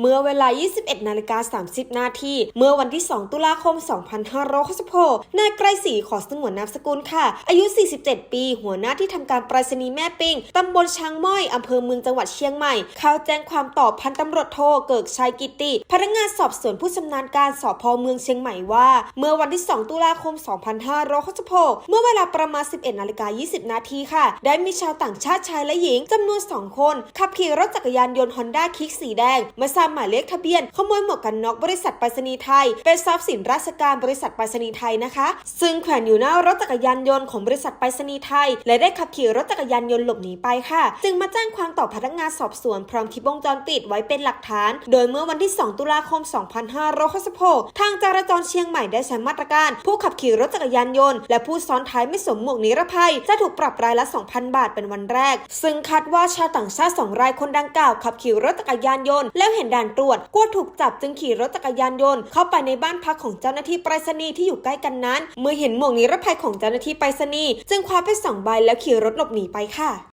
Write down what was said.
เมื่อเวลา 21 นาฬิกา 30 นาที เมื่อวันที่ 2 ตุลาคม 2566นายไกรศรีขอสงวนนามสกุลค่ะ อายุ 47 ปี หัวหน้าที่ทำการไปรษณีย์แม่ปิงตำบลช้างม้อยอำเภอเมืองจังหวัดเชียงใหม่ เข้าแจ้งความต่อพันตำรวจโท เกิกชัยกิติ พนักงานสอบสวนผู้ชำนาญการสพเมืองเชียงใหม่ว่า เมื่อวันที่ 2 ตุลาคม 2566เมื่อเวลาประมาณ 11 นาฬิกา 20 นาทีค่ะ ได้มีชาวต่างชาติชายและหญิงจำนวน 2 คน ขับขี่รถจักรยานยนต์ฮอนด้าคิกสีแดงม่ทราบหมายเลขทะเบียนขโมยหมวกกันน็อกบริษัทไปรษณีย์ไทย เป็นทรัพย์สินราชการบริษัทไปรษณีย์ไทยนะคะ ซึ่งแขวนอยู่หน้ารถจักรยานยนต์ของบริษัทไปรษณีย์ไทย และได้ขับขี่รถจักรยานยนต์หลบหนีไปค่ะ จึงมาแจ้งความต่อพนักงานสอบสวนพร้อมคลิปวงจรปิดไว้เป็นหลักฐาน โดยเมื่อวันที่ 2 ตุลาคม 2566ทางจราจรเชียงใหม่ได้ใช้มาตรการ ผู้ขับขี่รถจักรยานยนต์และผู้ซ้อนท้ายไม่สวมหมวกนิรภัย จะถูกปรับรายละ 2,000 บาทเป็นวันแรก ซึ่งคาดว่าชาวต่างชาติสองรายคนดังกล่าวขับขี่รถจักรยานยนต์แล้วเห็นด่านตรวจกลัวถูกจับจึงขี่รถจักรยานยนต์เข้าไปในบ้านพักของเจ้าหน้าที่ไปรษณีย์ที่อยู่ใกล้กันนั้น เมื่อเห็นหมวกนิรภัยของเจ้าหน้าที่ไปรษณีย์จึงคว้าไปสองใบแล้วขี่รถหลบหนีไปค่ะ